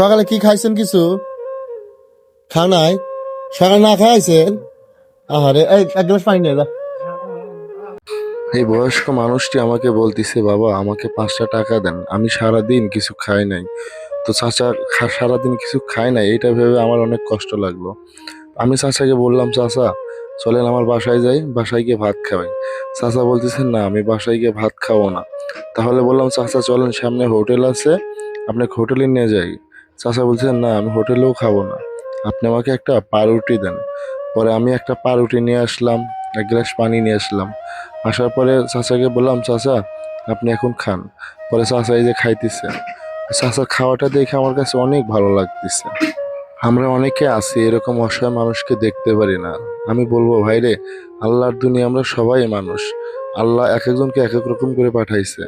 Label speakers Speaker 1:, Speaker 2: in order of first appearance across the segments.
Speaker 1: সকালে কি খাইছেন কিছু? খানায় সকালে না খাইছেন? আহারে, এই, এক গ্লাস পানি নিয়ে
Speaker 2: এই বয়স্ক মানুষটি আমাকে বলতিছে, বাবা, আমাকে পাঁচটা টাকা দেন। আমি সারাদিন কিছু খাই নাই। তো চাচা সারাদিন কিছু খাই নাই এটা ভেবে আমার অনেক কষ্ট লাগল। আমি চাচাকে বললাম, চাচা, চলেন আমার বাসায় যাই, বাসায় গিয়ে ভাত খাওয়াই চাচা বলতেছেন না, আমি বাসায় গিয়ে ভাত খাব না। তাহলে বললাম, চাচা, চলেন, সামনে হোটেল আছে আপনাকে হোটেলে নিয়ে যাই। চাচা বলছেন না, আমি হোটেলেও খাব না। আপনি আমাকে একটা পাউরুটি দেন। পরে আমি একটা পাউরুটি নিয়ে আসলাম, এক গ্লাস পানি নিয়ে আসলাম। আসার পরে চাচাকে বললাম, চাচা, আপনি এখন খান। পরে চাচা এই যে খাইতেছে। চাচার খাওয়াটা দেখে আমার কাছে অনেক ভালো লাগতেছে। আমরা অনেকে আছি, এরকম অসহায় মানুষকে দেখতে পারি না। আমি বলব ভাইরে আল্লাহর দুনিয়া আমরা সবাই মানুষ। আল্লাহ এক একজনকে এক এক রকম করে পাঠাইছে।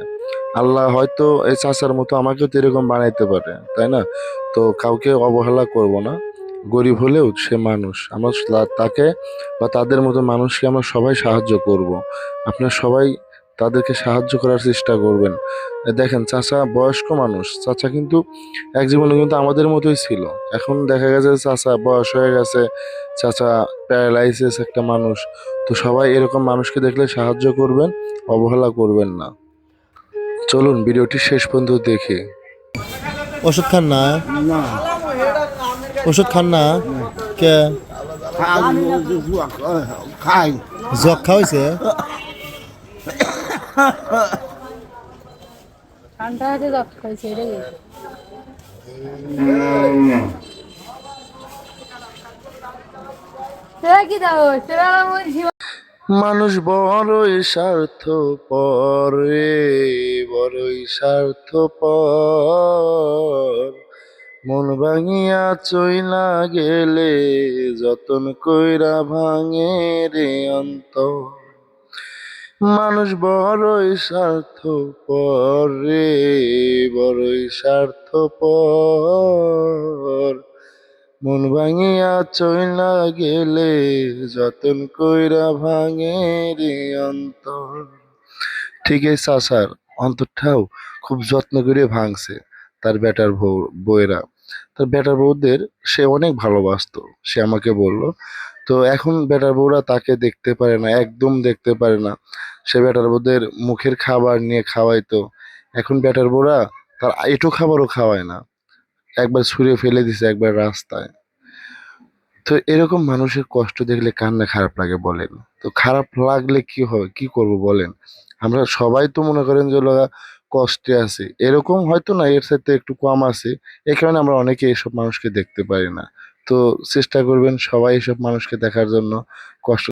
Speaker 2: আল্লাহ হয়তো এই চাচার মতো আমাকেও তো এরকম বানাইতে পারে, তাই না? তো কাউকে অবহেলা করব না। গরিব হলেও সে মানুষ। আমরা তাকে বা তাদের মতো মানুষকে আমরা সবাই সাহায্য করব। আপনারা সবাই তাদেরকে সাহায্য করার চেষ্টা করবেন। দেখেন, চাচা বয়স্ক মানুষ। চাচা কিন্তু এক জীবনে কিন্তু আমাদের মতোই ছিল। এখন দেখা গেছে চাচা বয়স হয়ে গেছে, চাচা প্যারালাইসিস একটা মানুষ। তো সবাই এরকম মানুষকে দেখলে সাহায্য করবেন, অবহেলা করবেন না। চলুন ভিডিওটি শেষ পর্যন্ত দেখি।
Speaker 1: ওষুধ খান না? ওষুধ খান না? কে?
Speaker 3: খাই
Speaker 4: ঠান্ডা হাতে রক্ত খাইছে কি? দাও জীবন
Speaker 2: মানুষ বড়ই স্বার্থ পরে বড়ই স্বার্থ পর মন ভাঙিয়া চইলা গেলে যতন কইরা ভাঙে রে অন্ত মানুষ বড়ই স্বার্থ পরে বড়ই স্বার্থ পর মন ভাঙিয়া চইলা গেলে যতন কইরা ভাঙে রে অন্তর। ঠিক এই চাচার অন্তরটাও খুব যত্ন করে ভাঙছে তার বেটার বউ তার বেটার বউদের সে অনেক ভালোবাসতো, সে আমাকে বলল। তো এখন বেটার বউরা তাকে দেখতে পারে না, একদম দেখতে পারে না। সে বেটার বউদের মুখের খাবার নিয়ে খাওয়াইতো। এখন বেটার বউরা তার এটু খাবারও খাওয়ায় না। একবার ছুঁড়ে ফেলে দিছে একবার রাস্তায়। তো এরকম মানুষের কষ্ট দেখলে কান্না খারাপ লাগে বলেন। তো খারাপ লাগলে কি হবে কি করব বলেন? আমরা সবাই তো মনে করেন যে কষ্টে আছে। এরকম হয়তো না, এর সাথে একটু কম আছে। এই কারণে আমরা অনেকে এসব মানুষকে দেখতে পারি না। তো চেষ্টা করবেন সবাই এসব মানুষকে দেখার জন্য কষ্ট